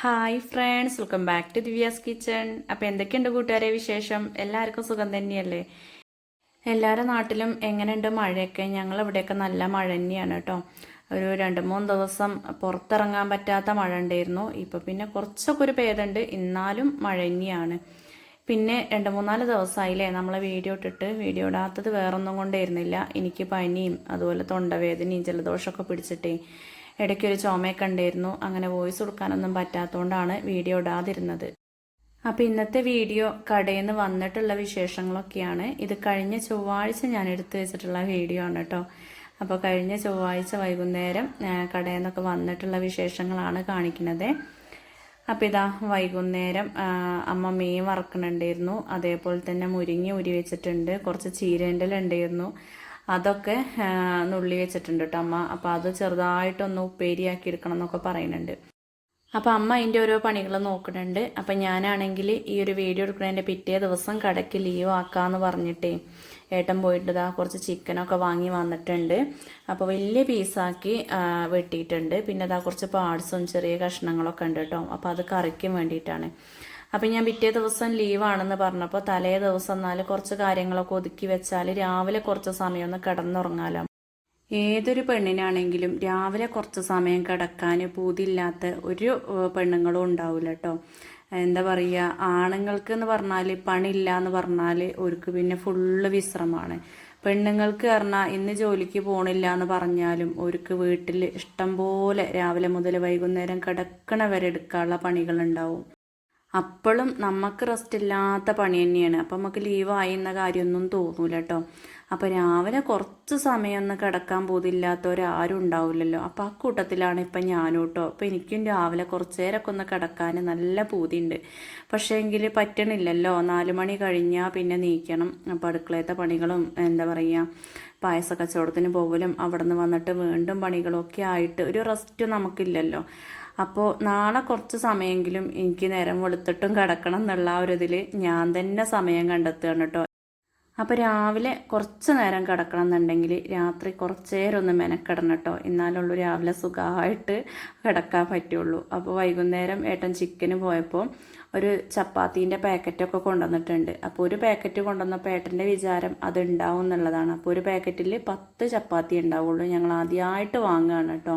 Hi friends welcome back to Divya's kitchen അപ്പോൾ എന്തൊക്കെയുണ്ട് കൂട്ടുകാരെ വിശേഷം? എല്ലാവർക്കും സുഖം തന്നെയല്ലേ? എല്ലാവരുടെ നാട്ടിലും എങ്ങനെയുണ്ട് മഴയൊക്കെ? ഞങ്ങൾ ഇവിടെയൊക്കെ നല്ല മഴ തന്നെയാണ് കേട്ടോ. ഒരു രണ്ട് മൂന്ന് ദിവസം പുറത്തിറങ്ങാൻ പറ്റാത്ത മഴ ഉണ്ടായിരുന്നു. ഇപ്പോൾ പിന്നെ കുറച്ചൊക്കെ ഒരു പേരുണ്ട് എന്നാലും മഴ തന്നെയാണ്. പിന്നെ രണ്ട് മൂന്നാൽ ദിവസമായില്ലേ നമ്മളെ വീഡിയോ ഇട്ടിട്ട്. വീഡിയോ ഇടാത്തത് വേറൊന്നും കൊണ്ടായിരുന്നില്ല. എനിക്ക് പനിയും അതുപോലെ തൊണ്ടവേദനയും ജലദോഷമൊക്കെ പിടിച്ചിട്ടേ. ഇടയ്ക്കൊരു ചുമയൊക്കെ ഉണ്ടായിരുന്നു. അങ്ങനെ വോയിസ് കൊടുക്കാനൊന്നും പറ്റാത്തതുകൊണ്ടാണ് വീഡിയോ ഇടാതിരുന്നത്. അപ്പോൾ ഇന്നത്തെ വീഡിയോ കടയിൽ നിന്ന് വന്നിട്ടുള്ള വിശേഷങ്ങളൊക്കെയാണ്. ഇത് കഴിഞ്ഞ ചൊവ്വാഴ്ച ഞാൻ എടുത്തു വെച്ചിട്ടുള്ള വീഡിയോ ആണ് കേട്ടോ. അപ്പോൾ കഴിഞ്ഞ ചൊവ്വാഴ്ച വൈകുന്നേരം കടയിൽ നിന്നൊക്കെ വന്നിട്ടുള്ള വിശേഷങ്ങളാണ് കാണിക്കുന്നത്. അപ്പം ഇതാ വൈകുന്നേരം അമ്മ മീൻ വറക്കണുണ്ടായിരുന്നു അതേപോലെ തന്നെ മുരിങ്ങി ഉരി വെച്ചിട്ടുണ്ട്. കുറച്ച് ചീരേന്റെ ഉണ്ടായിരുന്നു. അതൊക്കെ നുള്ളി വെച്ചിട്ടുണ്ട് കേട്ടോ അമ്മ. അപ്പോൾ അത് ചെറുതായിട്ടൊന്ന് ഉപ്പേരിയാക്കി എടുക്കണം എന്നൊക്കെ പറയുന്നുണ്ട്. അപ്പോൾ അമ്മ അതിന്റെ ഓരോ പണികൾ നോക്കുന്നുണ്ട്. അപ്പം ഞാനാണെങ്കിൽ ഈ ഒരു വീഡിയോ എടുക്കുന്നതിന്റെ പിറ്റേ ദിവസം കടയ്ക്ക് ലീവ് ആക്കാമെന്ന് പറഞ്ഞിട്ട് ഏട്ടൻ പോയിട്ട് കുറച്ച് ചിക്കനൊക്കെ വാങ്ങി വന്നിട്ടുണ്ട്. അപ്പോൾ വലിയ പീസാക്കി വെട്ടിയിട്ടുണ്ട്. പിന്നെ അതാ കുറച്ച് പാർട്സും ചെറിയ കഷ്ണങ്ങളൊക്കെ ഉണ്ട് കേട്ടോ അപ്പോൾ അത് കറിക്കും വേണ്ടിയിട്ടാണ്. അപ്പം ഞാൻ പിറ്റേ ദിവസം ലീവാണെന്ന് പറഞ്ഞപ്പോൾ തലേ ദിവസം എന്നാൽ കുറച്ച് കാര്യങ്ങളൊക്കെ ഒതുക്കി വെച്ചാൽ രാവിലെ കുറച്ച് സമയം ഒന്ന് കിടന്നുറങ്ങാലോ. ഏതൊരു പെണ്ണിനാണെങ്കിലും രാവിലെ കുറച്ച് സമയം കിടക്കാൻ പൂതില്ലാത്ത ഒരു പെണ്ണുങ്ങളും ഉണ്ടാവില്ല കേട്ടോ എന്താ പറയുക ആണുങ്ങൾക്ക് എന്ന് പറഞ്ഞാൽ പണിയില്ല എന്ന് പറഞ്ഞാൽ ഒരുക്ക് പിന്നെ ഫുള്ള് വിശ്രമമാണ് പെണ്ണുങ്ങൾക്ക് പറഞ്ഞാൽ ഇന്ന് ജോലിക്ക് പോണില്ല എന്ന് പറഞ്ഞാലും ഒരുക്ക് വീട്ടിൽ ഇഷ്ടം പോലെ രാവിലെ മുതൽ വൈകുന്നേരം കിടക്കണ വരെ എടുക്കാനുള്ള പണികളുണ്ടാവും. അപ്പോഴും നമുക്ക് റെസ്റ്റ് ഇല്ലാത്ത പണി തന്നെയാണ്. അപ്പം നമുക്ക് ലീവായി എന്ന കാര്യമൊന്നും തോന്നൂല കേട്ടോ അപ്പോൾ രാവിലെ കുറച്ച് സമയമൊന്നും കിടക്കാൻ പോതില്ലാത്തവരാരും ഉണ്ടാവില്ലല്ലോ. അപ്പോൾ ആ കൂട്ടത്തിലാണ് ഇപ്പം ഞാനും കേട്ടോ അപ്പോൾ എനിക്കും രാവിലെ കുറച്ച് നേരമൊക്കെ ഒന്ന് കിടക്കാൻ നല്ല പൂതിയുണ്ട്. പക്ഷേ എങ്കിൽ പറ്റണില്ലല്ലോ. നാല് മണി കഴിഞ്ഞാൽ പിന്നെ നീക്കണം. അപ്പോൾ അടുക്കളയത്തെ പണികളും എന്താ പറയുക പായസ കച്ചവടത്തിന് പോകലും അവിടെ നിന്ന് വന്നിട്ട് വീണ്ടും പണികളൊക്കെ ആയിട്ട് ഒരു റെസ്റ്റ് നമുക്കില്ലല്ലോ അപ്പോൾ നാളെ കുറച്ച് സമയമെങ്കിലും എനിക്ക് നേരം വെളുത്തിട്ടും കിടക്കണം എന്നുള്ള ആ ഒരു ഇതിൽ ഞാൻ തന്നെ സമയം കണ്ടെത്തുകയാണ് കേട്ടോ. അപ്പോൾ രാവിലെ കുറച്ച് നേരം കിടക്കണം എന്നുണ്ടെങ്കിൽ രാത്രി കുറച്ച് നേരം ഒന്ന് മെനക്കിടണം കേട്ടോ. എന്നാലുള്ളൂ രാവിലെ സുഖമായിട്ട് കിടക്കാൻ പറ്റുള്ളൂ. അപ്പോൾ വൈകുന്നേരം ഏട്ടൻ ചിക്കന് പോയപ്പോൾ ഒരു ചപ്പാത്തീന്റെ പാക്കറ്റൊക്കെ കൊണ്ടുവന്നിട്ടുണ്ട്. അപ്പോൾ ഒരു പാക്കറ്റ് കൊണ്ടുവന്നപ്പോൾ ഏട്ടന്റെ വിചാരം അത് ഉണ്ടാവും എന്നുള്ളതാണ്. അപ്പോൾ ഒരു പാക്കറ്റിൽ പത്ത് ചപ്പാത്തി ഉണ്ടാവുള്ളൂ ഞങ്ങൾ ആദ്യമായിട്ട് വാങ്ങുകയാണ് കേട്ടോ.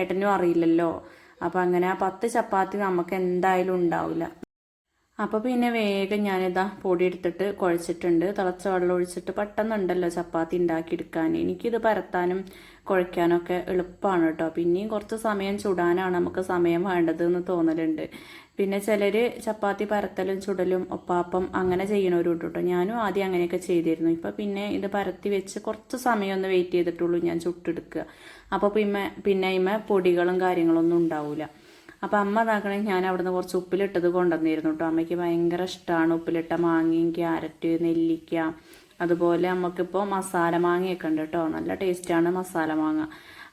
ഏട്ടനും അറിയില്ലല്ലോ. അപ്പോൾ അങ്ങനെ ആ പത്ത് ചപ്പാത്തി നമുക്ക് എന്തായാലും ഉണ്ടാവില്ല. അപ്പോൾ പിന്നെ വേഗം ഞാനിതാ പൊടി എടുത്തിട്ട് കുഴച്ചിട്ടുണ്ട്. തിളച്ച വെള്ളം ഒഴിച്ചിട്ട് പെട്ടെന്നുണ്ടല്ലോ ചപ്പാത്തി ഉണ്ടാക്കിയെടുക്കാൻ. എനിക്കിത് പരത്താനും കുഴയ്ക്കാനൊക്കെ എളുപ്പമാണ് കേട്ടോ. പിന്നെയും കുറച്ച് സമയം ചുടാനാണ് നമുക്ക് സമയം വേണ്ടത് എന്ന് തോന്നലുണ്ട്. പിന്നെ ചിലർ ചപ്പാത്തി പരത്തലും ചുടലും ഒപ്പാപ്പം അങ്ങനെ ചെയ്യണവരുണ്ട് കേട്ടോ. ഞാനും ആദ്യം അങ്ങനെയൊക്കെ ചെയ്തിരുന്നു. ഇപ്പം പിന്നെ ഇത് പരത്തി വെച്ച് കുറച്ച് സമയം ഒന്ന് വെയിറ്റ് ചെയ്തിട്ടുള്ളൂ ഞാൻ ചുട്ടെടുക്കുക. അപ്പോൾ പിന്നെ പിന്നെ ഇമ്മ പൊടികളും കാര്യങ്ങളൊന്നും ഉണ്ടാവില്ല അപ്പം അമ്മ അതാക്കണമെങ്കിൽ ഞാൻ അവിടുന്ന് കുറച്ച് ഉപ്പിലിട്ടത് കൊണ്ടുവന്നിരുന്നു കേട്ടോ. അമ്മയ്ക്ക് ഭയങ്കര ഇഷ്ടമാണ് ഉപ്പിലിട്ട മാങ്ങയും ക്യാരറ്റ് നെല്ലിക്ക അതുപോലെ നമുക്കിപ്പോൾ മസാല മാങ്ങയൊക്കെ ഉണ്ട് കേട്ടോ നല്ല ടേസ്റ്റാണ് മസാല മാങ്ങ.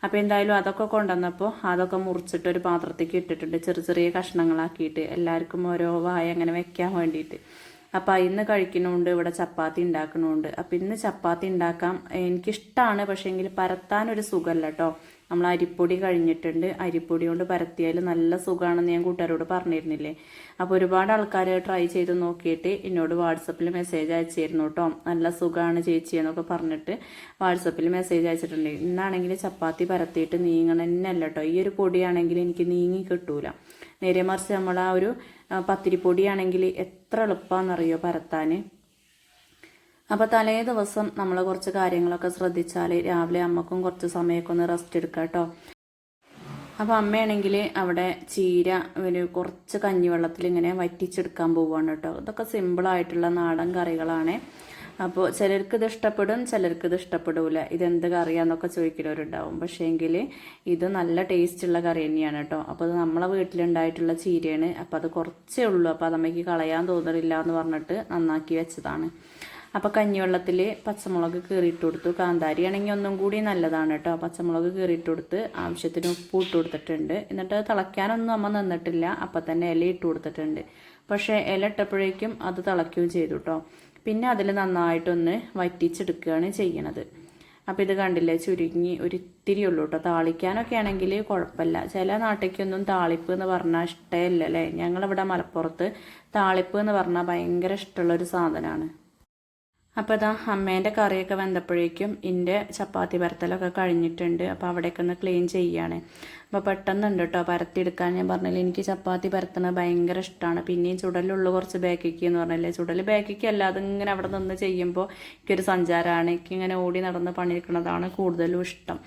അപ്പോൾ എന്തായാലും അതൊക്കെ കൊണ്ടുവന്നപ്പോൾ അതൊക്കെ മുറിച്ചിട്ട് ഒരു പാത്രത്തേക്ക് ഇട്ടിട്ടുണ്ട്. ചെറിയ ചെറിയ കഷ്ണങ്ങളാക്കിയിട്ട് എല്ലാവർക്കും ഓരോ വായ അങ്ങനെ വെക്കാൻ വേണ്ടിയിട്ട്. അപ്പം ഇന്ന് കഴിക്കണമുണ്ട് ഇവിടെ ചപ്പാത്തി ഉണ്ടാക്കണമുണ്ട് അപ്പോൾ ഇന്ന് ചപ്പാത്തി ഉണ്ടാക്കാം. എനിക്കിഷ്ടമാണ് പക്ഷേ എങ്കിൽ പരത്താനൊരു സുഖമല്ല കേട്ടോ നമ്മൾ അരിപ്പൊടി കഴിഞ്ഞിട്ടുണ്ട്. അരിപ്പൊടി കൊണ്ട് പരത്തിയാൽ നല്ല സുഖമാണെന്ന് ഞാൻ കൂട്ടുകാരോട് പറഞ്ഞിരുന്നില്ലേ. അപ്പോൾ ഒരുപാട് ആൾക്കാർ ട്രൈ ചെയ്ത് നോക്കിയിട്ട് എന്നോട് വാട്സപ്പിൽ മെസ്സേജ് അയച്ചിരുന്നു കേട്ടോ നല്ല സുഖമാണ് ചേച്ചി എന്നൊക്കെ പറഞ്ഞിട്ട് വാട്സപ്പിൽ മെസ്സേജ് അയച്ചിട്ടുണ്ട്. ഇന്നാണെങ്കിൽ ചപ്പാത്തി പരത്തിയിട്ട് നീങ്ങണം തന്നെയല്ല കേട്ടോ ഈ ഒരു പൊടിയാണെങ്കിൽ എനിക്ക് നീങ്ങി കിട്ടൂല. നേരെ മറിച്ച് നമ്മൾ ആ ഒരു പത്തിരിപ്പൊടിയാണെങ്കിൽ എത്ര എളുപ്പമാണെന്നറിയോ പരത്താൻ. അപ്പോൾ തലേ ദിവസം നമ്മൾ കുറച്ച് കാര്യങ്ങളൊക്കെ ശ്രദ്ധിച്ചാൽ രാവിലെ അമ്മക്കും കുറച്ച് സമയമൊക്കെ ഒന്ന് റെസ്റ്റ് എടുക്കാം കേട്ടോ അപ്പോൾ അമ്മയാണെങ്കിൽ അവിടെ ചീര ഒരു കുറച്ച് കഞ്ഞിവെള്ളത്തിൽ ഇങ്ങനെ വറ്റിച്ചെടുക്കാൻ പോവുകയാണ് കേട്ടോ ഇതൊക്കെ സിമ്പിളായിട്ടുള്ള നാടൻ കറികളാണ്. അപ്പോൾ ചിലർക്ക് ഇത് ഇഷ്ടപ്പെടും ചിലർക്ക് ഇത് ഇഷ്ടപ്പെടില്ല ഇതെന്ത് കറിയാന്നൊക്കെ ചോദിക്കുന്നവരുണ്ടാവും. പക്ഷേ എങ്കിൽ ഇത് നല്ല ടേസ്റ്റ് ഉള്ള കറി തന്നെയാണ് കേട്ടോ. അപ്പോൾ അത് നമ്മളെ വീട്ടിലുണ്ടായിട്ടുള്ള ചീരയാണ്. അപ്പോൾ അത് കുറച്ചേ ഉള്ളൂ. അപ്പോൾ അതമ്മയ്ക്ക് കളയാൻ തോന്നുന്നില്ല എന്ന് പറഞ്ഞിട്ട് നന്നാക്കി വെച്ചതാണ്. അപ്പോൾ കഞ്ഞിവെള്ളത്തിൽ പച്ചമുളക് കീറിയിട്ട് കൊടുത്തു. കാന്താരി ആണെങ്കിൽ ഒന്നും കൂടി നല്ലതാണ് കേട്ടോ. പച്ചമുളക് കീറിയിട്ട് കൊടുത്ത് ആവശ്യത്തിന് ഉപ്പ് ഇട്ട് കൊടുത്തിട്ടുണ്ട്. എന്നിട്ട് തിളയ്ക്കാനൊന്നും അമ്മ നിന്നിട്ടില്ല. അപ്പം തന്നെ ഇല ഇട്ട് കൊടുത്തിട്ടുണ്ട്. പക്ഷേ ഇല ഇട്ടപ്പോഴേക്കും അത് തിളയ്ക്കുകയും ചെയ്തു കേട്ടോ പിന്നെ അതിൽ നന്നായിട്ടൊന്ന് വറ്റിച്ചെടുക്കുകയാണ് ചെയ്യണത്. അപ്പോൾ ഇത് കണ്ടില്ലേ ചുരുങ്ങി ഒരിത്തിരി ഉള്ളൂ കേട്ടോ താളിക്കാനൊക്കെ ആണെങ്കിൽ കുഴപ്പമില്ല. ചില നാട്ടിലേക്കൊന്നും താളിപ്പ് എന്ന് പറഞ്ഞാൽ ഇഷ്ടമല്ല അല്ലേ? ഞങ്ങളിവിടെ മലപ്പുറത്ത് താളിപ്പ് എന്ന് പറഞ്ഞാൽ ഭയങ്കര ഇഷ്ടമുള്ളൊരു സാധനമാണ്. അപ്പോൾ ഇതാ അമ്മേന്റെ കറിയൊക്കെ വന്നപ്പോഴേക്കും എന്റെ ചപ്പാത്തി പരത്തലൊക്കെ കഴിഞ്ഞിട്ടുണ്ട്. അപ്പോൾ അവിടെയൊക്കെ ഒന്ന് ക്ലീൻ ചെയ്യുകയാണ് അപ്പോൾ പെട്ടെന്നുണ്ട് കേട്ടോ പരത്തിയെടുക്കാൻ. ഞാൻ പറഞ്ഞില്ല എനിക്ക് ചപ്പാത്തി പരത്തണത് ഭയങ്കര ഇഷ്ടമാണ് പിന്നെയും ചുടലുള്ള കുറച്ച് ബേക്കിക്ക് എന്ന് പറഞ്ഞില്ലേ ചുടൽ ബേക്കിക്ക് അല്ല അതിങ്ങനെ അവിടെ നിന്ന് ചെയ്യുമ്പോൾ എനിക്കൊരു സഞ്ചാരമാണ് എനിക്കിങ്ങനെ ഓടി നടന്ന് പണിയെടുക്കുന്നതാണ് കൂടുതലും ഇഷ്ടം.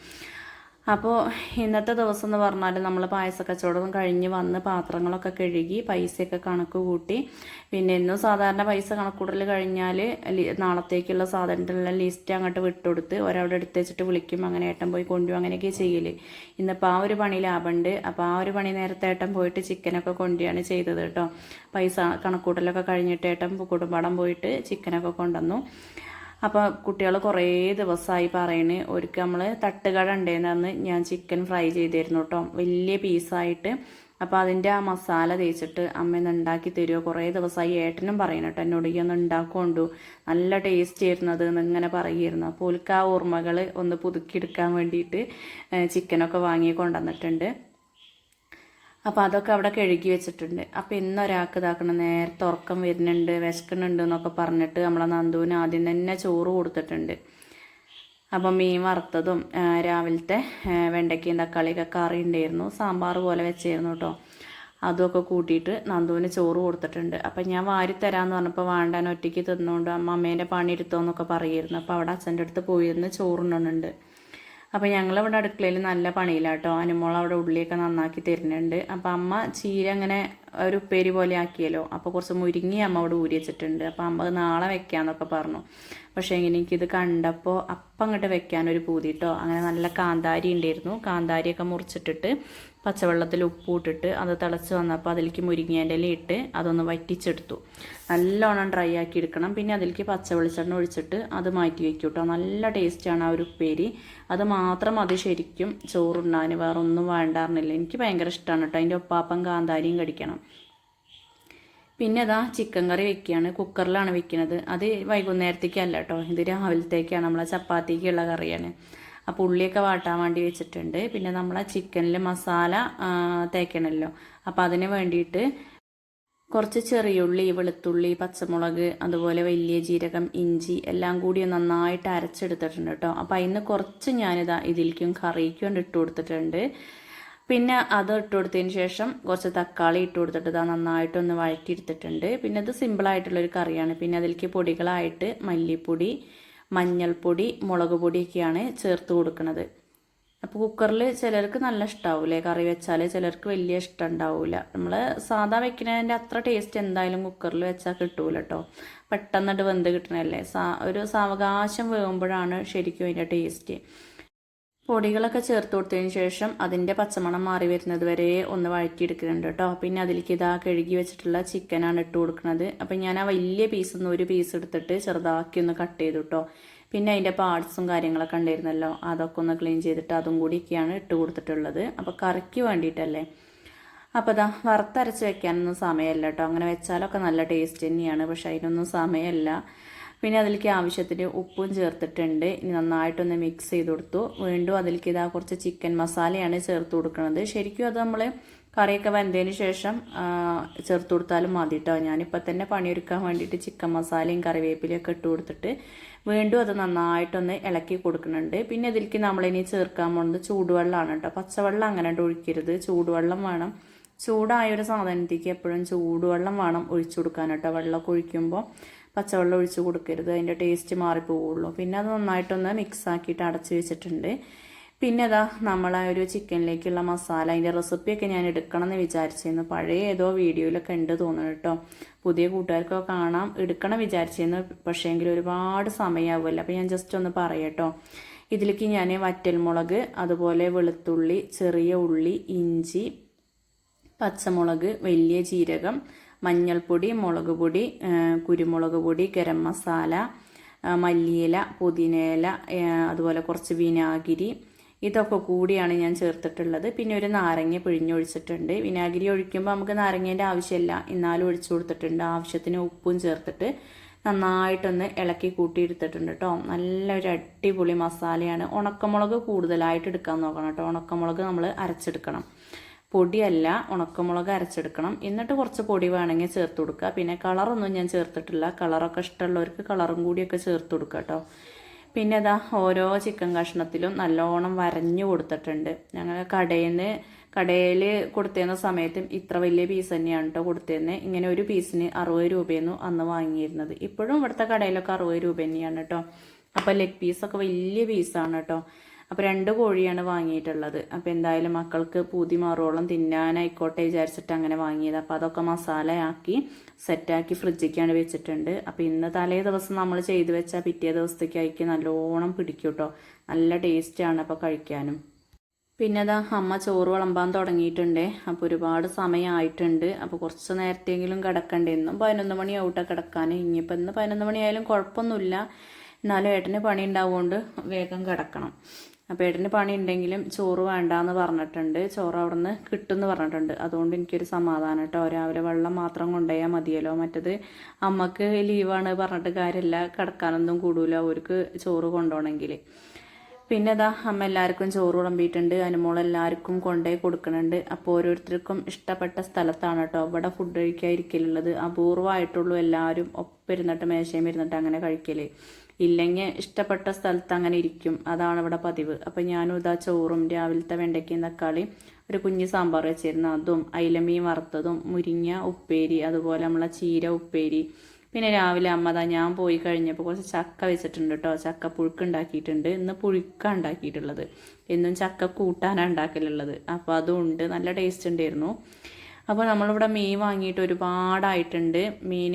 അപ്പോൾ ഇന്നത്തെ ദിവസം എന്ന് പറഞ്ഞാൽ നമ്മൾ പായസ കച്ചവടം കഴിഞ്ഞ് വന്ന് പാത്രങ്ങളൊക്കെ കഴുകി പൈസയൊക്കെ കണക്ക് കൂട്ടി. പിന്നെ എന്നും സാധാരണ പൈസ കണക്കൂട്ടൽ കഴിഞ്ഞാൽ നാളത്തേക്കുള്ള സാധനത്തിലുള്ള ലിസ്റ്റ് അങ്ങോട്ട് വിട്ടുകൊടുത്ത് ഒരവിടെ എടുത്ത് വെച്ചിട്ട് വിളിക്കും. അങ്ങനെ ഏട്ടൻ പോയി കൊണ്ടുപോകും അങ്ങനെയൊക്കെ ചെയ്യൽ. ഇന്നിപ്പോൾ ആ ഒരു പണി ലാഭമുണ്ട് അപ്പോൾ ആ ഒരു പണി നേരത്തെ ഏട്ടൻ പോയിട്ട് ചിക്കനൊക്കെ കൊണ്ടുപോയാണ് ചെയ്തത് കേട്ടോ. പൈസ കണക്കൂട്ടലൊക്കെ കഴിഞ്ഞിട്ട് ഏട്ടൻ കുടുംബടം പോയിട്ട് ചിക്കനൊക്കെ കൊണ്ടുവന്നു. അപ്പോൾ കുട്ടികൾ കുറേ ദിവസമായി പറയണ് ഒരിക്കൽ നമ്മൾ തട്ടുകട ഉണ്ടായിരുന്ന ഞാൻ ചിക്കൻ ഫ്രൈ ചെയ്തിരുന്നു കേട്ടോ വലിയ പീസായിട്ട് അപ്പോൾ അതിന്റെ ആ മസാല തേച്ചിട്ട് അമ്മ ഒന്ന് ഉണ്ടാക്കി തരുമോ കുറേ ദിവസമായി ഏട്ടനും പറയണം കേട്ടോ എന്നോട് ഈ ഒന്ന് ഉണ്ടാക്കൊണ്ടു നല്ല ടേസ്റ്റ് ആയിരുന്നത് എന്നിങ്ങനെ പറയുമായിരുന്നു അപ്പോൾ ഓർമ്മകൾ ഒന്ന് പുതുക്കിയെടുക്കാൻ വേണ്ടിയിട്ട് ചിക്കനൊക്കെ വാങ്ങി കൊണ്ടുവന്നിട്ടുണ്ട്. അപ്പോൾ അതൊക്കെ അവിടെ കഴുകി വെച്ചിട്ടുണ്ട്. അപ്പോൾ ഇന്നൊരാൾക്ക് ഇതാക്കണം നേരത്തെ ഉറക്കം വരുന്നുണ്ട് വിശക്കുന്നുണ്ട് എന്നൊക്കെ പറഞ്ഞിട്ട് നമ്മളെ നന്ദുവിന് ആദ്യം തന്നെ ചോറ് കൊടുത്തിട്ടുണ്ട്. അപ്പം മീൻ വറുത്തതും രാവിലത്തെ വെണ്ടയ്ക്കയും തക്കാളിയൊക്കെ കറി ഉണ്ടായിരുന്നു. സാമ്പാർ പോലെ വെച്ചായിരുന്നു കേട്ടോ അതുമൊക്കെ കൂട്ടിയിട്ട് നന്ദുവിന് ചോറ് കൊടുത്തിട്ടുണ്ട്. അപ്പം ഞാൻ വാരി തരാമെന്ന് പറഞ്ഞപ്പോൾ വേണ്ടാൻ ഒറ്റയ്ക്ക് തിന്നുകൊണ്ട് അമ്മ അമ്മേന്റെ പണി എടുത്തോന്നൊക്കെ പറയുമായിരുന്നു. അപ്പോൾ അവിടെ അച്ഛന്റെ അടുത്ത് പോയിരുന്ന് ചോറുണ്ണുന്നുണ്ട് അപ്പോൾ ഞങ്ങളിവിടെ അടുക്കളയിൽ നല്ല പണിയിലാട്ടോ. അനുമോൾ അവിടെ ഉള്ളിയൊക്കെ നന്നാക്കി തരുന്നുണ്ട്. അപ്പോൾ അമ്മ ചീര അങ്ങനെ ഒരു ഉപ്പേരി പോലെ ആക്കിയല്ലോ. അപ്പോൾ കുറച്ച് മുരിങ്ങി അമ്മ അവിടെ ഊരി വെച്ചിട്ടുണ്ട്. അപ്പോൾ അമ്മ നാളെ വെക്കാന്നൊക്കെ പറഞ്ഞു. പക്ഷേ എങ്ങനെ എനിക്കിത് കണ്ടപ്പോൾ അപ്പം അങ്ങോട്ട് വെക്കാനൊരു പൂതിട്ടോ അങ്ങനെ നല്ല കാന്താരി ഉണ്ടായിരുന്നു കാന്താരിയൊക്കെ മുറിച്ചിട്ടിട്ട് പച്ചവെള്ളത്തിൽ ഉപ്പ് ഇട്ടിട്ട് അത് തിളച്ച് വന്നപ്പോൾ അതിലേക്ക് മുരിങ്ങേന്റെ ഇല ഇട്ട് അതൊന്ന് വറ്റിച്ചെടുത്തു. നല്ലോണം ഡ്രൈ ആക്കി എടുക്കണം. പിന്നെ അതിലേക്ക് പച്ച വെളിച്ചെണ്ണ ഒഴിച്ചിട്ട് അത് മാറ്റി വെക്കും കേട്ടോ നല്ല ടേസ്റ്റാണ് ആ ഒരു ഉപ്പേരി. അത് മാത്രം അത് ശരിക്കും. ചോറുണ്ണാൻ വേറെ ഒന്നും എനിക്ക് ഭയങ്കര ഇഷ്ടമാണ് കേട്ടോ അതിന്റെ ഒപ്പാപ്പം കാന്താരിയും കടിക്കണം. പിന്നെ അതാ ചിക്കൻ കറി വെക്കുകയാണ് കുക്കറിലാണ് വെക്കുന്നത് അത് വൈകുന്നേരത്തേക്കല്ല കേട്ടോ ഇത് രാവിലത്തേക്കാണ് നമ്മളെ ചപ്പാത്തിക്കുള്ള കറിയാണ്. അപ്പോൾ ഉള്ളിയൊക്കെ വാട്ടാൻ വേണ്ടി വെച്ചിട്ടുണ്ട്. പിന്നെ നമ്മളെ ചിക്കനിൽ മസാല തേക്കണമല്ലോ അപ്പോൾ അതിന് വേണ്ടിയിട്ട് കുറച്ച് ചെറിയുള്ളി വെളുത്തുള്ളി പച്ചമുളക് അതുപോലെ വലിയ ജീരകം ഇഞ്ചി എല്ലാം കൂടി നന്നായിട്ട് അരച്ചെടുത്തിട്ടുണ്ട് കേട്ടോ. അപ്പോൾ അതിന് കുറച്ച് ഞാനിതാ ഇതിലേക്കും കറിക്കും ഇട്ട് കൊടുത്തിട്ടുണ്ട്. പിന്നെ അത് ഇട്ട് കൊടുത്തതിന് ശേഷം കുറച്ച് തക്കാളി ഇട്ട് കൊടുത്തിട്ട് ഇതാ നന്നായിട്ടൊന്ന് വഴറ്റിയെടുത്തിട്ടുണ്ട്. പിന്നെ അത് സിമ്പിളായിട്ടുള്ളൊരു കറിയാണ്. പിന്നെ അതിലേക്ക് പൊടികളായിട്ട് മല്ലിപ്പൊടി മഞ്ഞൾപ്പൊടി മുളക് പൊടിയൊക്കെയാണ് ചേർത്ത് കൊടുക്കുന്നത്. അപ്പോൾ കുക്കറിൽ ചിലർക്ക് നല്ല ഇഷ്ടാവൂലേ? കറി വെച്ചാൽ ചിലർക്ക് വലിയ ഇഷ്ടം ഉണ്ടാവില്ല നമ്മൾ സാധാ വെക്കുന്നതിന്റെ അത്ര ടേസ്റ്റ് എന്തായാലും കുക്കറിൽ വെച്ചാൽ കിട്ടൂല കേട്ടോ പെട്ടെന്നിട്ട് വെന്ത് കിട്ടണല്ലേ സാ ഒരു സാവകാശം വേകുമ്പോഴാണ് ശരിക്കും അതിന്റെ ടേസ്റ്റ് പൊടികളൊക്കെ ചേർത്ത് കൊടുത്തതിന് ശേഷം അതിന്റെ പച്ചമണം മാറി വരുന്നത് വരെ ഒന്ന് വഴറ്റിയെടുക്കുന്നുണ്ട് കേട്ടോ. പിന്നെ അതിലേക്ക് ഇതാ കഴുകി വെച്ചിട്ടുള്ള ചിക്കനാണ് ഇട്ട് കൊടുക്കുന്നത്. അപ്പം ഞാൻ ആ വലിയ പീസ് ഒന്ന് ഒരു പീസ് എടുത്തിട്ട് ചെറുതാക്കി ഒന്ന് കട്ട് ചെയ്തു കേട്ടോ. പിന്നെ അതിന്റെ പാർട്സും കാര്യങ്ങളൊക്കെ ഉണ്ടായിരുന്നല്ലോ. അതൊക്കെ ഒന്ന് ക്ലീൻ ചെയ്തിട്ട് അതും കൂടിയൊക്കെയാണ് ഇട്ട് കൊടുത്തിട്ടുള്ളത്. അപ്പോൾ കറിക്ക് വേണ്ടിയിട്ടല്ലേ? അപ്പോൾ അതാ വറുത്തരച്ച് വെക്കാനൊന്നും സമയമല്ല കേട്ടോ. അങ്ങനെ വെച്ചാലൊക്കെ നല്ല ടേസ്റ്റ് തന്നെയാണ്. പക്ഷേ അതിനൊന്നും സമയമല്ല. പിന്നെ അതിലേക്ക് ആവശ്യത്തിന് ഉപ്പും ചേർത്തിട്ടുണ്ട്. ഇനി നന്നായിട്ടൊന്ന് മിക്സ് ചെയ്ത് കൊടുത്തു. വീണ്ടും അതിലേക്ക് ഇതാ കുറച്ച് ചിക്കൻ മസാലയാണ് ചേർത്ത് കൊടുക്കുന്നത്. ശരിക്കും അത് നമ്മൾ കറിയൊക്കെ വെന്തതിന് ശേഷം ചേർത്ത് കൊടുത്താലും മതി കേട്ടോ ഞാനിപ്പോൾ തന്നെ പണിയൊരുക്കാൻ വേണ്ടിയിട്ട് ചിക്കൻ മസാലയും കറിവേപ്പിലയൊക്കെ ഇട്ട് കൊടുത്തിട്ട് വീണ്ടും അത് നന്നായിട്ടൊന്ന് ഇളക്കി കൊടുക്കുന്നുണ്ട്. പിന്നെ ഇതിലേക്ക് നമ്മളിനി ചേർക്കാൻ പോകുന്നത് ചൂടുവെള്ളമാണ് കേട്ടോ. പച്ചവെള്ളം അങ്ങനെ ഒഴിക്കരുത്. ചൂടുവെള്ളം വേണം. ചൂടായ ഒരു സാധനത്തേക്ക് എപ്പോഴും ചൂടുവെള്ളം വേണം ഒഴിച്ചു കൊടുക്കാൻ കേട്ടോ. വെള്ളമൊക്കെ ഒഴിക്കുമ്പോൾ പച്ചവെള്ളം ഒഴിച്ച് കൊടുക്കരുത്. അതിന്റെ ടേസ്റ്റ് മാറിപ്പോവുള്ളൂ. പിന്നെ അത് നന്നായിട്ടൊന്ന് മിക്സ് ആക്കിയിട്ട് അടച്ചു വെച്ചിട്ടുണ്ട്. പിന്നെ അതാ നമ്മളെ ഒരു ചിക്കനിലേക്കുള്ള മസാല അതിന്റെ റെസിപ്പിയൊക്കെ ഞാൻ എടുക്കണം എന്ന് വിചാരിച്ചിരുന്നു. പഴയ ഏതോ വീഡിയോയിലൊക്കെ ഉണ്ട് തോന്നുന്നു കേട്ടോ. പുതിയ കൂട്ടുകാർക്കൊക്കെ കാണാം എടുക്കണം വിചാരിച്ചിരുന്നു. പക്ഷേങ്കിൽ ഒരുപാട് സമയമാവുമല്ലോ അപ്പോൾ ഞാൻ ജസ്റ്റ് ഒന്ന് പറയട്ടോ ഇതിലേക്ക് ഞാൻ വറ്റൽമുളക് അതുപോലെ വെളുത്തുള്ളി ചെറിയ ഉള്ളി ഇഞ്ചി പച്ചമുളക് വലിയ ജീരകം മഞ്ഞൾപ്പൊടി മുളക് പൊടി കുരുമുളക് പൊടി ഗരം മസാല മല്ലിയില പുതിനയില അതുപോലെ കുറച്ച് വിനാഗിരി. ഇതൊക്കെ കൂടിയാണ് ഞാൻ ചേർത്തിട്ടുള്ളത്. പിന്നെ ഒരു നാരങ്ങ പിഴിഞ്ഞൊഴിച്ചിട്ടുണ്ട്. വിനാഗിരി ഒഴിക്കുമ്പോൾ നമുക്ക് നാരങ്ങേന്റെ ആവശ്യമില്ല. എന്നാലും ഒഴിച്ചു കൊടുത്തിട്ടുണ്ട്. ആവശ്യത്തിന് ഉപ്പും ചേർത്തിട്ട് നന്നായിട്ടൊന്ന് ഇളക്കി കൂട്ടി എടുത്തിട്ടുണ്ട് കേട്ടോ നല്ലൊരു അടിപൊളി മസാലയാണ്. ഉണക്കമുളക് കൂടുതലായിട്ട് എടുക്കാൻ നോക്കണം കേട്ടോ ഉണക്കമുളക് നമ്മൾ അരച്ചെടുക്കണം. പൊടിയല്ല ഉണക്കമുളക് അരച്ചെടുക്കണം. എന്നിട്ട് കുറച്ച് പൊടി വേണമെങ്കിൽ ചേർത്ത് കൊടുക്കുക. പിന്നെ കളറൊന്നും ഞാൻ ചേർത്തിട്ടില്ല. കളറൊക്കെ ഇഷ്ടമുള്ളവർക്ക് കളറും കൂടിയൊക്കെ ചേർത്ത് കൊടുക്കുക കേട്ടോ. പിന്നെ ഇതാ ഓരോ ചിക്കൻ കഷ്ണത്തിലും നല്ലോണം വരഞ്ഞു കൊടുത്തിട്ടുണ്ട്. ഞങ്ങൾ കടയിൽ നിന്ന് കടയിൽ കൊടുത്തിരുന്ന സമയത്തും ഇത്ര വലിയ പീസ് തന്നെയാണ് കേട്ടോ കൊടുത്തിരുന്നത്. ഇങ്ങനെ ഒരു പീസിന് അറുപത് രൂപയെന്നു അന്ന് വാങ്ങിയിരുന്നത്. ഇപ്പോഴും ഇവിടുത്തെ കടയിലൊക്കെ അറുപത് രൂപ തന്നെയാണ് കേട്ടോ. അപ്പോൾ ലെഗ് പീസൊക്കെ വലിയ പീസാണ് കേട്ടോ. അപ്പോൾ രണ്ട് കോഴിയാണ് വാങ്ങിയിട്ടുള്ളത്. അപ്പോൾ എന്തായാലും മക്കൾക്ക് പൂതി മാറോളം തിന്നാനായിക്കോട്ടെ വിചാരിച്ചിട്ട് അങ്ങനെ വാങ്ങിയത്. അപ്പോൾ അതൊക്കെ മസാലയാക്കി സെറ്റാക്കി ഫ്രിഡ്ജിക്കാണ് വെച്ചിട്ടുണ്ട്. അപ്പോൾ ഇന്ന് തലേ ദിവസം നമ്മൾ ചെയ്ത് വെച്ചാൽ പിറ്റേ ദിവസത്തേക്കായിരിക്കും നല്ലോണം പിടിക്കും കേട്ടോ നല്ല ടേസ്റ്റാണ് അപ്പോൾ കഴിക്കാനും. പിന്നെ അതാ അമ്മ ചോറ് വിളമ്പാൻ തുടങ്ങിയിട്ടുണ്ട്. അപ്പോൾ ഒരുപാട് സമയമായിട്ടുണ്ട് അപ്പോൾ കുറച്ച് നേരത്തെങ്കിലും കിടക്കണ്ടേ. ഇന്നും പതിനൊന്ന് മണി ഔട്ടാ കിടക്കാൻ ഇനിയിപ്പോൾ ഇന്ന് പതിനൊന്ന് മണിയായാലും കുഴപ്പമൊന്നുമില്ല. എന്നാലും ഏട്ടന് പണി ഉണ്ടാവുകൊണ്ട് വേഗം കിടക്കണം. അപ്പോൾ ഏട്ടന് പണി ഉണ്ടെങ്കിലും ചോറ് വേണ്ടാന്ന് പറഞ്ഞിട്ടുണ്ട്. ചോറ് അവിടെ നിന്ന് കിട്ടുമെന്ന് പറഞ്ഞിട്ടുണ്ട്. അതുകൊണ്ട് എനിക്കൊരു സമാധാനം കേട്ടോ രാവിലെ വെള്ളം മാത്രം കൊണ്ടുപോയാൽ മതിയല്ലോ. മറ്റത് അമ്മയ്ക്ക് ലീവാണ് പറഞ്ഞിട്ട് കാര്യമില്ല. കിടക്കാനൊന്നും കൂടൂല. അവർക്ക് ചോറ് കൊണ്ടുപോകണമെങ്കിൽ പിന്നെ ഇതാ അമ്മ എല്ലാവർക്കും ചോറ് വിളമ്പിയിട്ടുണ്ട്. അനുമോൾ എല്ലാവർക്കും കൊണ്ടുപോയി കൊടുക്കുന്നുണ്ട്. അപ്പോൾ ഓരോരുത്തർക്കും ഇഷ്ടപ്പെട്ട സ്ഥലത്താണ് കേട്ടോ ഇവിടെ ഫുഡ് കഴിക്കാതിരിക്കലുള്ളത് അപൂർവമായിട്ടുള്ളൂ എല്ലാവരും ഒപ്പം ഇരുന്നിട്ട് മേശയും ഇരുന്നിട്ട് അങ്ങനെ കഴിക്കൽ. ഇല്ലെങ്കിൽ ഇഷ്ടപ്പെട്ട സ്ഥലത്ത് അങ്ങനെ ഇരിക്കും. അതാണ് ഇവിടെ പതിവ്. അപ്പം ഞാനും ഇതാ ചോറും രാവിലത്തെ വെണ്ടയ്ക്കയും തക്കാളി ഒരു കുഞ്ഞ് സാമ്പാർ വെച്ചിരുന്നു. അതും അയിലമീൻ വറുത്തതും മുരിങ്ങ ഉപ്പേരി അതുപോലെ നമ്മളെ ചീര ഉപ്പേരി. പിന്നെ രാവിലെ അമ്മ ഞാൻ പോയി കഴിഞ്ഞപ്പോൾ കുറച്ച് ചക്ക വെച്ചിട്ടുണ്ട് കേട്ടോ. ചക്ക പുഴുക്ക് ഉണ്ടാക്കിയിട്ടുണ്ട്. ഇന്ന് പുഴുക്ക ഉണ്ടാക്കിയിട്ടുള്ളത്. എന്നും ചക്ക കൂട്ടാനാണ് ഉണ്ടാക്കലുള്ളത്. അപ്പോൾ അതും ഉണ്ട് നല്ല ടേസ്റ്റ് ഉണ്ടായിരുന്നു. അപ്പോൾ നമ്മളിവിടെ മീൻ വാങ്ങിയിട്ട് ഒരുപാടായിട്ടുണ്ട്. മീൻ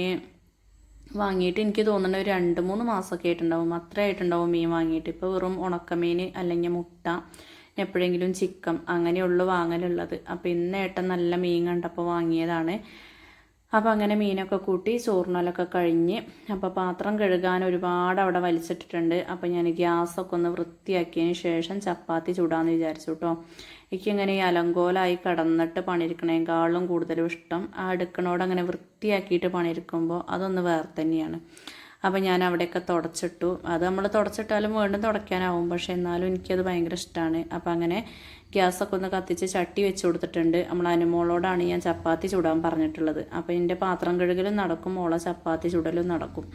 വാങ്ങിയിട്ട് എനിക്ക് തോന്നുന്നത് ഒരു രണ്ട് മൂന്ന് മാസമൊക്കെ ആയിട്ടുണ്ടാവും. അത്ര ആയിട്ടുണ്ടാവും മീൻ വാങ്ങിയിട്ട്. ഇപ്പോൾ വെറും ഉണക്കമീൻ അല്ലെങ്കിൽ മുട്ട എപ്പോഴെങ്കിലും ചിക്കൻ അങ്ങനെയുള്ളൂ വാങ്ങലുള്ളത്. അപ്പോൾ ഇന്ന് ഏട്ടൻ നല്ല മീൻ കണ്ടപ്പോൾ വാങ്ങിയതാണ്. അപ്പോൾ അങ്ങനെ മീനൊക്കെ കൂട്ടി ചോറിനലൊക്കെ കഴിഞ്ഞ് അപ്പോൾ പാത്രം കഴുകാൻ ഒരുപാട് അവിടെ വലിച്ചിട്ടിട്ടുണ്ട്. അപ്പോൾ ഞാൻ ഗ്യാസൊക്കെ ഒന്ന് വൃത്തിയാക്കിയതിന് ശേഷം ചപ്പാത്തി ചൂടാന്ന് വിചാരിച്ചു കേട്ടോ എനിക്കിങ്ങനെ ഈ അലങ്കോലായി കടന്നിട്ട് പണിയെടുക്കണേക്കാളും കൂടുതലും ഇഷ്ടം. ആ അടുക്കണോട് അങ്ങനെ വൃത്തിയാക്കിയിട്ട് പണിയെടുക്കുമ്പോൾ അതൊന്ന് വേറെ തന്നെയാണ് അപ്പോൾ ഞാൻ അവിടെയൊക്കെ തുടച്ചിട്ടു. അത് നമ്മൾ തുടച്ചിട്ടാലും വീണ്ടും തുടയ്ക്കാനാവും. പക്ഷേ എന്നാലും എനിക്കത് ഭയങ്കര ഇഷ്ടമാണ് അപ്പോൾ അങ്ങനെ ഗ്യാസൊക്കെ ഒന്ന് കത്തിച്ച് ചട്ടി വെച്ച് കൊടുത്തിട്ടുണ്ട്. നമ്മൾ അനുമോളോടാണ് ഞാൻ ചപ്പാത്തി ചൂടാൻ പറഞ്ഞിട്ടുള്ളത്. അപ്പോൾ എന്റെ പാത്രം കഴുകലും നടക്കും. മോളെ ചപ്പാത്തി ചുടലും നടക്കും.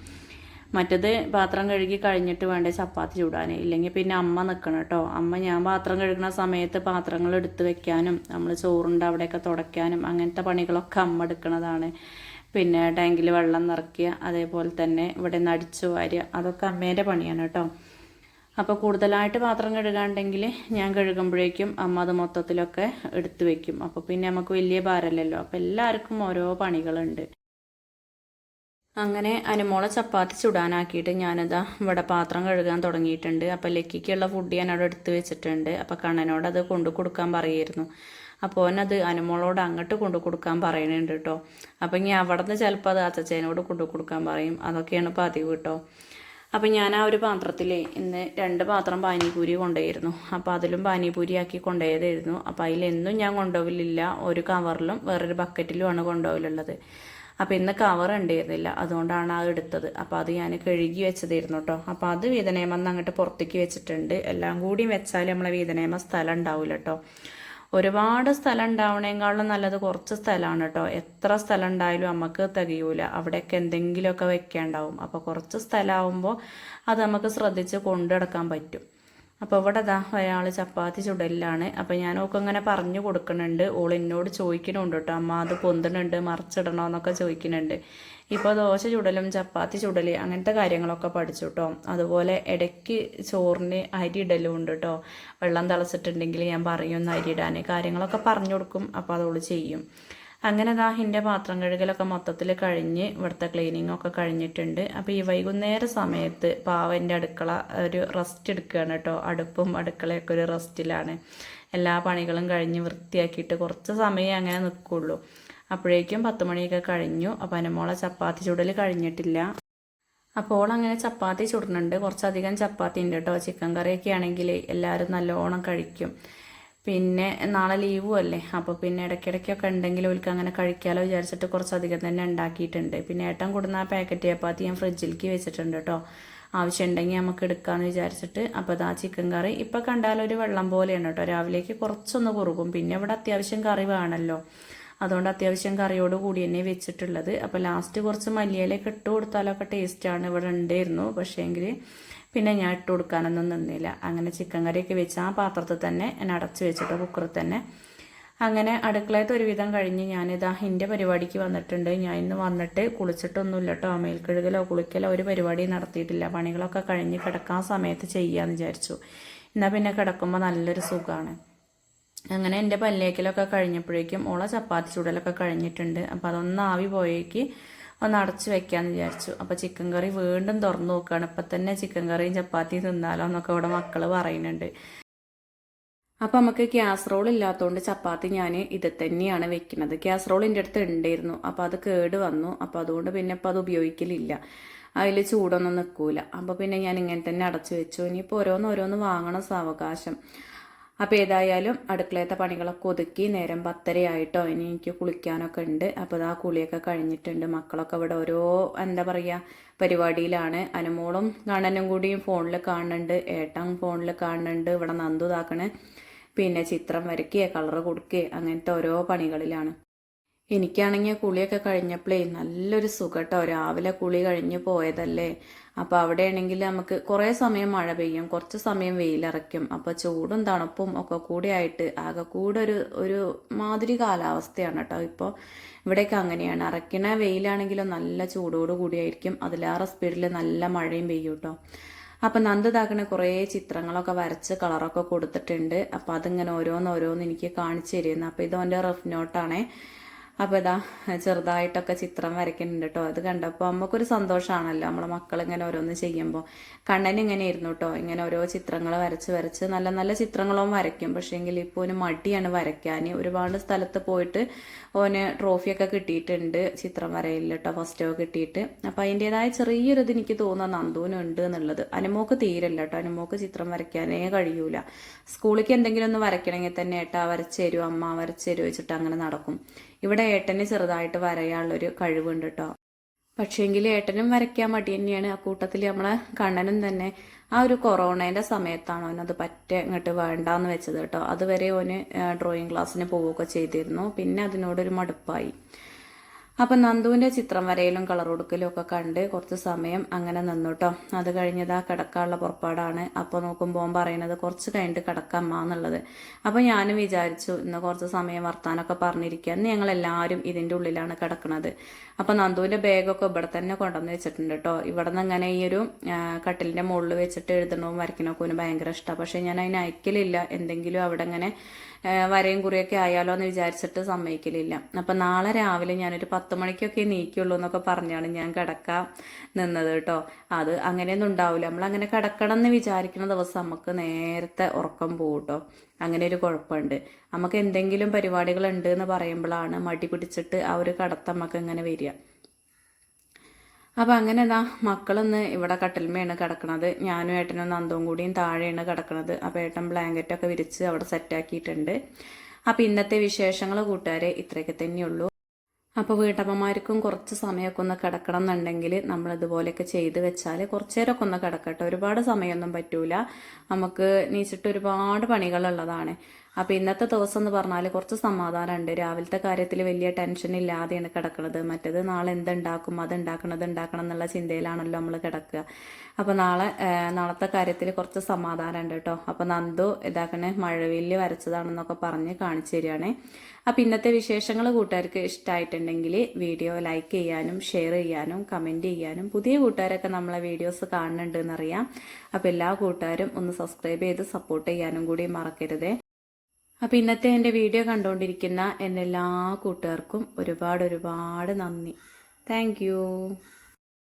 മറ്റത് പാത്രം കഴുകി കഴിഞ്ഞിട്ട് വേണ്ടേ ചപ്പാത്തി ചൂടാൻ ഇല്ലെങ്കിൽ പിന്നെ അമ്മ നിൽക്കണം കേട്ടോ. അമ്മ ഞാൻ പാത്രം കഴുകുന്ന സമയത്ത് പാത്രങ്ങൾ എടുത്ത് വെക്കാനും നമ്മൾ ചോറുണ്ട് അവിടെയൊക്കെ തുടയ്ക്കാനും അങ്ങനത്തെ പണികളൊക്കെ അമ്മ എടുക്കുന്നതാണ് പിന്നെ ടാങ്കിൽ വെള്ളം നിറയ്ക്കുക അതേപോലെ തന്നെ ഇവിടെ നിന്ന് അടിച്ചു വാരുക. അതൊക്കെ അമ്മേന്റെ പണിയാണ് കേട്ടോ. അപ്പോൾ കൂടുതലായിട്ട് പാത്രം കഴുകാണ്ടെങ്കിൽ ഞാൻ കഴുകുമ്പോഴേക്കും അമ്മ അത് മൊത്തത്തിലൊക്കെ എടുത്തു വെക്കും. അപ്പോൾ പിന്നെ നമുക്ക് വലിയ ഭാരമല്ലല്ലോ. അപ്പോൾ എല്ലാവർക്കും ഓരോ പണികളുണ്ട്. അങ്ങനെ അനുമോളെ ചപ്പാത്തി ചുടാനാക്കിയിട്ട് ഞാനിതാ ഇവിടെ പാത്രം കഴുകാൻ തുടങ്ങിയിട്ടുണ്ട്. അപ്പോൾ ലക്കിക്കുള്ള ഫുഡ് ഞാൻ അവിടെ എടുത്ത് വെച്ചിട്ടുണ്ട്. അപ്പോൾ കണ്ണനോട് അത് കൊണ്ടു കൊടുക്കാൻ പറയായിരുന്നു അപ്പോൾ അവനത് അനുമോളോട് അങ്ങോട്ട് കൊണ്ടു കൊടുക്കാൻ പറയണുണ്ട് കേട്ടോ അപ്പോൾ ഇനി അവിടെ നിന്ന് ചിലപ്പോൾ അത് അച്ചച്ചേനോട് കൊണ്ടു കൊടുക്കാൻ പറയും. അതൊക്കെയാണ് പതിവ് കേട്ടോ അപ്പം ഞാൻ ആ ഒരു പാത്രത്തിൽ ഇന്ന് രണ്ട് പാത്രം പാനിപൂരി കൊണ്ടുപോയിരുന്നു. അപ്പോൾ അതിലും പാനിപൂരി ആക്കി കൊണ്ടുപോയതായിരുന്നു. അപ്പോൾ അതിലെന്നും ഞാൻ കൊണ്ടുപോകലില്ല. ഒരു കവറിലും വേറൊരു ബക്കറ്റിലുമാണ് കൊണ്ടുപോകലുള്ളത്. അപ്പോൾ ഇന്ന് കവർ ഉണ്ടായിരുന്നില്ല. അതുകൊണ്ടാണ് അത് എടുത്തത്. അപ്പോൾ അത് ഞാൻ കഴുകി വെച്ചതായിരുന്നു കേട്ടോ അപ്പോൾ അത് വീതനേമെന്ന് അങ്ങോട്ട് പുറത്തേക്ക് വെച്ചിട്ടുണ്ട്. എല്ലാം കൂടി വെച്ചാൽ നമ്മളെ വീതനേമ സ്ഥലം ഉണ്ടാവില്ല കേട്ടോ ഒരുപാട് സ്ഥലം ഉണ്ടാവണേക്കാളും നല്ലത് കുറച്ച് സ്ഥലമാണ് കേട്ടോ. എത്ര സ്ഥലം ഉണ്ടായാലും നമുക്ക് തികയൂല. അവിടെയൊക്കെ എന്തെങ്കിലുമൊക്കെ വെക്കാണ്ടാവും. അപ്പോൾ കുറച്ച് സ്ഥലമാകുമ്പോൾ അത് നമുക്ക് ശ്രദ്ധിച്ച് കൊണ്ടു നടക്കാൻ പറ്റും. അപ്പോൾ ഇവിടെ ദാ ഒരാൾ ചപ്പാത്തി ചുടലിലാണ്. അപ്പോൾ ഞാൻ ഒക്കെ ഇങ്ങനെ പറഞ്ഞു കൊടുക്കുന്നുണ്ട്. ഓൾ എന്നോട് ചോദിക്കണുണ്ട് കേട്ടോ. അമ്മ അത് പൊന്തണുണ്ട് മറിച്ചിടണോ എന്നൊക്കെ ചോദിക്കുന്നുണ്ട്. ഇപ്പോൾ ദോശ ചുടലും ചപ്പാത്തി ചുടൽ അങ്ങനത്തെ കാര്യങ്ങളൊക്കെ പഠിച്ചു കേട്ടോ. അതുപോലെ ഇടയ്ക്ക് ചോറിന് അരി ഇടലും ഉണ്ട് കേട്ടോ. വെള്ളം തിളച്ചിട്ടുണ്ടെങ്കിൽ ഞാൻ പറയും അരി ഇടാൻ കാര്യങ്ങളൊക്കെ പറഞ്ഞു കൊടുക്കും. അപ്പോൾ അതോൾ ചെയ്യും. അങ്ങനെ ദാ എന്റെ പാത്രം കഴുകലൊക്കെ മൊത്തത്തിൽ കഴിഞ്ഞ് ഇവിടുത്തെ ക്ലീനിങ് ഒക്കെ കഴിഞ്ഞിട്ടുണ്ട്. അപ്പോൾ ഈ വൈകുന്നേര സമയത്ത് പാവന്റെ അടുക്കള ഒരു റെസ്റ്റ് എടുക്കുകയാണ് കേട്ടോ. അടുപ്പും അടുക്കളയൊക്കെ ഒരു റെസ്റ്റിലാണ്. എല്ലാ പണികളും കഴിഞ്ഞ് വൃത്തിയാക്കിയിട്ട് കുറച്ച് സമയം അങ്ങനെ നിൽക്കുള്ളൂ. അപ്പോഴേക്കും പത്ത് മണിയൊക്കെ കഴിഞ്ഞു. അപ്പോൾ അനുമോളെ ചപ്പാത്തി ചുടൽ കഴിഞ്ഞിട്ടില്ല. അപ്പോൾ അങ്ങനെ ചപ്പാത്തി ചുടുന്നുണ്ട്. കുറച്ചധികം ചപ്പാത്തി ഉണ്ട് കേട്ടോ. ചിക്കൻ കറിയൊക്കെ ആണെങ്കിൽ എല്ലാവരും നല്ലോണം കഴിക്കും. പിന്നെ നാളെ ലീവും അല്ലേ? അപ്പോൾ പിന്നെ ഇടയ്ക്കിടയ്ക്കൊക്കെ ഉണ്ടെങ്കിൽ ഓൽക്ക് അങ്ങനെ കഴിക്കാമല്ലോ വിചാരിച്ചിട്ട് കുറച്ചധികം തന്നെ ഉണ്ടാക്കിയിട്ടുണ്ട്. പിന്നെ ഏട്ടൻ കൊടുന്ന ആ പാക്കറ്റ് ചപ്പാത്തി ഞാൻ ഫ്രിഡ്ജിലേക്ക് വെച്ചിട്ടുണ്ട് കേട്ടോ ആവശ്യമുണ്ടെങ്കിൽ നമുക്ക് എടുക്കാമെന്ന് വിചാരിച്ചിട്ട്. അപ്പോൾ ആ ചിക്കൻ കറി. ഇപ്പോൾ കണ്ടാലൊരു വെള്ളം പോലെയാണ് കേട്ടോ രാവിലേക്ക് കുറച്ചൊന്ന് കുറുകും. പിന്നെ ഇവിടെ അത്യാവശ്യം കറി വേണമല്ലോ അതുകൊണ്ട് അത്യാവശ്യം കറിയോട് കൂടി തന്നെ വെച്ചിട്ടുള്ളത്. അപ്പോൾ ലാസ്റ്റ് കുറച്ച് മല്ലിയിലൊക്കെ ഇട്ട് കൊടുത്താലൊക്കെ ടേസ്റ്റാണ് ഇവിടെ ഉണ്ടായിരുന്നു. പക്ഷേ എങ്കിൽ പിന്നെ ഞാൻ ഇട്ട് കൊടുക്കാനൊന്നും നിന്നില്ല. അങ്ങനെ ചിക്കൻ കറിയൊക്കെ വെച്ച് ആ പാത്രത്തിൽ തന്നെ ഞാൻ അടച്ചു വെച്ചിട്ട് കുക്കറിൽ തന്നെ. അങ്ങനെ അടുക്കളയത്ത് ഒരുവിധം കഴിഞ്ഞ് ഞാനിതാ എന്റെ പരിപാടിക്ക് വന്നിട്ടുണ്ട്. ഞാൻ ഇന്ന് വന്നിട്ട് കുളിച്ചിട്ടൊന്നുമില്ല കേട്ടോ മേൽക്കഴുകലോ കുളിക്കലോ ഒരു പരിപാടി നടത്തിയിട്ടില്ല. പണികളൊക്കെ കഴിഞ്ഞ് കിടക്കാൻ സമയത്ത് ചെയ്യാമെന്ന് വിചാരിച്ചു. എന്നാൽ പിന്നെ കിടക്കുമ്പോൾ നല്ലൊരു സുഖമാണ് അങ്ങനെ എന്റെ പല്ലേക്കലൊക്കെ കഴിഞ്ഞപ്പോഴേക്കും ഓള ചപ്പാത്തി ചൂടലൊക്കെ കഴിഞ്ഞിട്ടുണ്ട്. അപ്പോൾ അതൊന്ന് ആവി പോയേക്ക്. ഒന്ന് അടച്ചു വെക്കാന്ന് വിചാരിച്ചു. അപ്പോൾ ചിക്കൻ കറി വീണ്ടും തുറന്നു നോക്കുകയാണ് ഇപ്പം തന്നെ ചിക്കൻ കറിയും ചപ്പാത്തിയും തിന്നാലോ എന്നൊക്കെ ഇവിടെ മക്കൾ പറയുന്നുണ്ട്. അപ്പം നമുക്ക് ക്യാസറോൾ ഇല്ലാത്തതുകൊണ്ട് ചപ്പാത്തി ഞാൻ ഇത് തന്നെയാണ് വെക്കുന്നത്. ക്യാസറോൾ എന്റെ അടുത്ത് ഉണ്ടായിരുന്നു അപ്പോൾ അത് കേട് വന്നു. അപ്പോൾ അതുകൊണ്ട് പിന്നെ ഇപ്പോൾ അത് ഉപയോഗിക്കലില്ല. അതിൽ ചൂടൊന്നും നിൽക്കൂല അപ്പോൾ പിന്നെ ഞാൻ ഇങ്ങനെ തന്നെ അടച്ചു വെച്ചു. ഇനിയിപ്പോൾ ഓരോന്ന് ഓരോന്ന് വാങ്ങണം സാവകാശം. അപ്പോൾ ഏതായാലും അടുക്കളയത്തെ പണികളൊക്കെ ഒതുക്കി നേരം പത്തരയായിട്ടോ. ഇനി എനിക്ക് കുളിക്കാനൊക്കെ ഉണ്ട്. അപ്പോൾ ആ കുളിയൊക്കെ കഴിഞ്ഞിട്ടുണ്ട്. മക്കളൊക്കെ ഇവിടെ ഓരോ എന്താ പറയുക പരിപാടിയിലാണ്. അനുമോളും കാണാനും കൂടിയും ഫോണിൽ കാണുന്നുണ്ട്. ഏട്ടൻ ഫോണിൽ കാണുന്നുണ്ട്. ഇവിടെ നന്ദു ഇതാക്കണേ. പിന്നെ ചിത്രം വരയ്ക്കുക കളർ കൊടുക്കുക അങ്ങനത്തെ ഓരോ പണികളിലാണ്. എനിക്കാണെങ്കിൽ കുളിയൊക്കെ കഴിഞ്ഞപ്പോഴേ നല്ലൊരു സുഖട്ടോ. രാവിലെ കുളി കഴിഞ്ഞ് പോയതല്ലേ. അപ്പോൾ അവിടെയാണെങ്കിൽ നമുക്ക് കുറേ സമയം മഴ പെയ്യും. കുറച്ച് സമയം വെയിലിറക്കും അപ്പോൾ ചൂടും തണുപ്പും ഒക്കെ കൂടി ആയിട്ട് ആകെ കൂടെ ഒരു ഒരു മാതിരി കാലാവസ്ഥയാണ് കേട്ടോ ഇപ്പോൾ ഇവിടെയൊക്കെ അങ്ങനെയാണ്. ഇറക്കണ വെയിലാണെങ്കിലും നല്ല ചൂടോട് കൂടിയായിരിക്കും. അതിലേറെ സ്പീഡിൽ നല്ല മഴയും പെയ്യും കേട്ടോ അപ്പം നന്ദതാക്കണ കുറേ ചിത്രങ്ങളൊക്കെ വരച്ച് കളറൊക്കെ കൊടുത്തിട്ടുണ്ട്. അപ്പോൾ അതിങ്ങനെ ഓരോന്ന് ഓരോന്ന് എനിക്ക് കാണിച്ചു തരുന്നു. അപ്പോൾ ഇതോന്റെ റഫ് നോട്ടാണേ. അപ്പോൾ ഇതാ ചെറുതായിട്ടൊക്കെ ചിത്രം വരയ്ക്കുന്നുണ്ട് കേട്ടോ അത് കണ്ടപ്പോൾ നമുക്കൊരു സന്തോഷമാണല്ലോ നമ്മളെ മക്കൾ ഇങ്ങനെ ഓരോന്ന് ചെയ്യുമ്പോൾ കണ്ണൻ ഇങ്ങനെ ഇരുന്നു കേട്ടോ ഇങ്ങനെ ഓരോ ചിത്രങ്ങൾ വരച്ച് വരച്ച് നല്ല നല്ല ചിത്രങ്ങളും വരയ്ക്കും. പക്ഷേ എങ്കിൽ ഇപ്പോൾ ഒരു മടിയാണ് വരയ്ക്കാൻ ഒരുപാട് സ്ഥലത്ത് പോയിട്ട് ഓന് ട്രോഫിയൊക്കെ കിട്ടിയിട്ടുണ്ട് ചിത്രം വരയില്ല കേട്ടോ ഫസ്റ്റോ കിട്ടിയിട്ട്. അപ്പോൾ അതിന്റെതായ ചെറിയൊരു ഇത് എനിക്ക് തോന്നുന്ന നന്ദൂനുണ്ട് എന്നുള്ളത്. അനുമോക്ക് തീരല്ല കേട്ടോ അനുമോക്ക് ചിത്രം വരയ്ക്കാനേ കഴിയൂല. സ്കൂളിലേക്ക് എന്തെങ്കിലും ഒന്ന് വരയ്ക്കണമെങ്കിൽ തന്നെ ഏട്ടാ വരച്ചു തരുമോ അമ്മ വരച്ചു തരുമോ വെച്ചിട്ട് അങ്ങനെ നടക്കും. ഇവിടെ ഏട്ടന് ചെറുതായിട്ട് വരയാനുള്ളൊരു കഴിവുണ്ട് കേട്ടോ പക്ഷേങ്കിൽ ഏട്ടനും വരയ്ക്കാൻ മടി തന്നെയാണ്. ആ കൂട്ടത്തിൽ നമ്മളെ കണ്ണനും തന്നെ ആ ഒരു കൊറോണേന്റെ സമയത്താണ് അവനത് പറ്റ ഇങ്ങോട്ട് വേണ്ടാന്ന് വെച്ചത് കേട്ടോ അതുവരെ ഓന് ഡ്രോയിങ് ക്ലാസ്സിന് പോവുകയൊക്കെ ചെയ്തിരുന്നു. പിന്നെ അതിനോടൊരു മടുപ്പായി. അപ്പം നന്ദുവിന്റെ ചിത്രം വരയിലും കളർ കൊടുക്കലും ഒക്കെ കണ്ട് കുറച്ച് സമയം അങ്ങനെ നിന്നു കേട്ടോ അത് കഴിഞ്ഞത് കിടക്കാനുള്ള പുറപ്പാടാണ്. അപ്പോൾ നോക്കുമ്പോൾ പറയുന്നത് കുറച്ച് കഴിഞ്ഞിട്ട് കിടക്കാമ്മ എന്നുള്ളത്. അപ്പോൾ ഞാനും വിചാരിച്ചു ഇന്ന് കുറച്ച് സമയം വർത്താനൊക്കെ പറഞ്ഞിരിക്കുക ഞങ്ങൾ ഞങ്ങളെല്ലാവരും ഇതിന്റെ ഉള്ളിലാണ് കിടക്കുന്നത് അപ്പോൾ നന്ദുവിന്റെ ബാഗൊക്കെ ഇവിടെ തന്നെ കൊണ്ടുവന്ന് വെച്ചിട്ടുണ്ട് കേട്ടോ ഇവിടെ നിന്ന് അങ്ങനെ ഈ ഒരു കട്ടിലിന്റെ മുകളിൽ വെച്ചിട്ട് എഴുതണവും വരയ്ക്കണമൊക്കെ ഭയങ്കര ഇഷ്ടമാണ് പക്ഷേ ഞാൻ അതിന് അയക്കലില്ല. എന്തെങ്കിലും അവിടെ അങ്ങനെ വരയും കുറിയൊക്കെ ആയാലോ എന്ന് വിചാരിച്ചിട്ട് സമ്മതിക്കലില്ല. അപ്പം നാളെ രാവിലെ ഞാനൊരു പത്ത് മണിക്കൊക്കെ നീക്കുള്ളൂ എന്നൊക്കെ പറഞ്ഞാണ് ഞാൻ കിടക്കാൻ നിന്നത് കേട്ടോ. അത് അങ്ങനെയൊന്നും ഉണ്ടാവില്ല നമ്മൾ അങ്ങനെ കിടക്കണം എന്ന് വിചാരിക്കുന്ന ദിവസം നമുക്ക് നേരത്തെ ഉറക്കം പോകും കേട്ടോ. അങ്ങനെ ഒരു കുഴപ്പമുണ്ട്. നമുക്ക് എന്തെങ്കിലും പരിപാടികൾ ഉണ്ട് എന്ന് പറയുമ്പോഴാണ് മടി പിടിച്ചിട്ട് ആ ഒരു കടത്ത് നമുക്ക് ഇങ്ങനെ വരിക. അപ്പോൾ അങ്ങനെ എന്താ മക്കളൊന്ന് ഇവിടെ കട്ടിൽമയാണ് കിടക്കണത്. ഞാനും ഏട്ടനും നന്ദവും കൂടിയും താഴെയാണ് കിടക്കണത്. അപ്പോൾ ഏട്ടൻ ബ്ലാങ്കറ്റൊക്കെ വിരിച്ച് അവിടെ സെറ്റാക്കിയിട്ടുണ്ട് അപ്പോൾ ഇന്നത്തെ വിശേഷങ്ങൾ കൂട്ടുകാരെ ഇത്രയൊക്കെ തന്നെയുള്ളൂ. അപ്പോൾ വീട്ടമ്മമാർക്കും കുറച്ച് സമയമൊക്കെ ഒന്ന് കിടക്കണം എന്നുണ്ടെങ്കിൽ നമ്മൾ ഇതുപോലെയൊക്കെ ചെയ്ത് വെച്ചാൽ കുറച്ച് നേരമൊക്കെ ഒന്ന് കിടക്കട്ടെ. ഒരുപാട് സമയമൊന്നും പറ്റൂല. നമുക്ക് നീച്ചിട്ട് ഒരുപാട് പണികളുള്ളതാണ്. അപ്പോൾ ഇന്നത്തെ ദിവസം എന്ന് പറഞ്ഞാൽ കുറച്ച് സമാധാനമുണ്ട് രാവിലത്തെ കാര്യത്തിൽ വലിയ ടെൻഷൻ ഇല്ലാതെയാണ് കിടക്കുന്നത് മറ്റേത് നാളെ എന്തുണ്ടാക്കും അത് ഉണ്ടാക്കണം ഉണ്ടാക്കണം എന്നുള്ള ചിന്തയിലാണല്ലോ നമ്മൾ കിടക്കുക. അപ്പോൾ നാളെ നാളത്തെ കാര്യത്തിൽ കുറച്ച് സമാധാനമുണ്ട് കേട്ടോ അപ്പോൾ നന്ദു ഇതാക്കണേ മഴവില്ല് വരച്ചതാണെന്നൊക്കെ പറഞ്ഞ് കാണിച്ചു തരികയാണേ അപ്പോൾ ഇന്നത്തെ വിശേഷങ്ങൾ കൂട്ടുകാർക്ക് ഇഷ്ടമായിട്ടുണ്ടെങ്കിൽ വീഡിയോ ലൈക്ക് ചെയ്യാനും ഷെയർ ചെയ്യാനും കമന്റ് ചെയ്യാനും പുതിയ കൂട്ടുകാരൊക്കെ നമ്മളെ വീഡിയോസ് കാണുന്നുണ്ട് എന്നറിയാം അപ്പോൾ എല്ലാ കൂട്ടുകാരും ഒന്ന് സബ്സ്ക്രൈബ് ചെയ്ത് സപ്പോർട്ട് ചെയ്യാനും കൂടി മറക്കരുതേ. അപ്പോൾ ഇന്നത്തെ എന്റെ വീഡിയോ കണ്ടുകൊണ്ടിരിക്കുന്ന എന്റെ എല്ലാ കൂട്ടുകാർക്കും ഒരുപാട് ഒരുപാട് നന്ദി. താങ്ക്